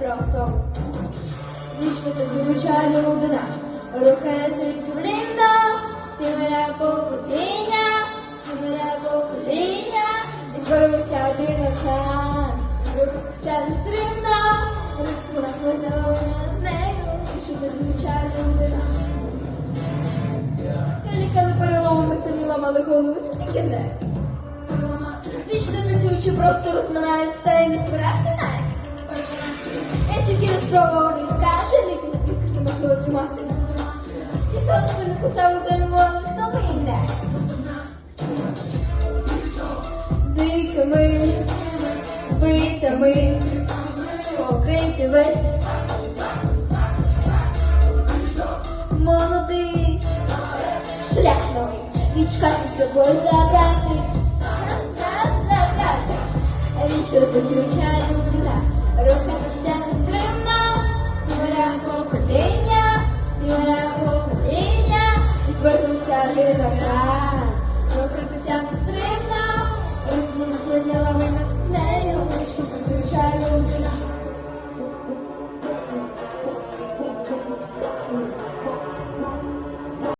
просто. Вічно та звичайна людина, рухається від сумлінна, сімере покоління, сімере покоління, і твориться один океан. Рухається нестримно, рухається з нею, вічно та звичайна перелому ми самі ламали голову, скільки не. Вічно просто розминають стаї, не спирався не скаже, не можливо тримати. Ці тоски не кусали замовили столи йде. Дикими, битами, покрити весь. Молодий, шлях новий, річка з собою забрати, забрати. Вічно звичайно Yo creo que sea extremo.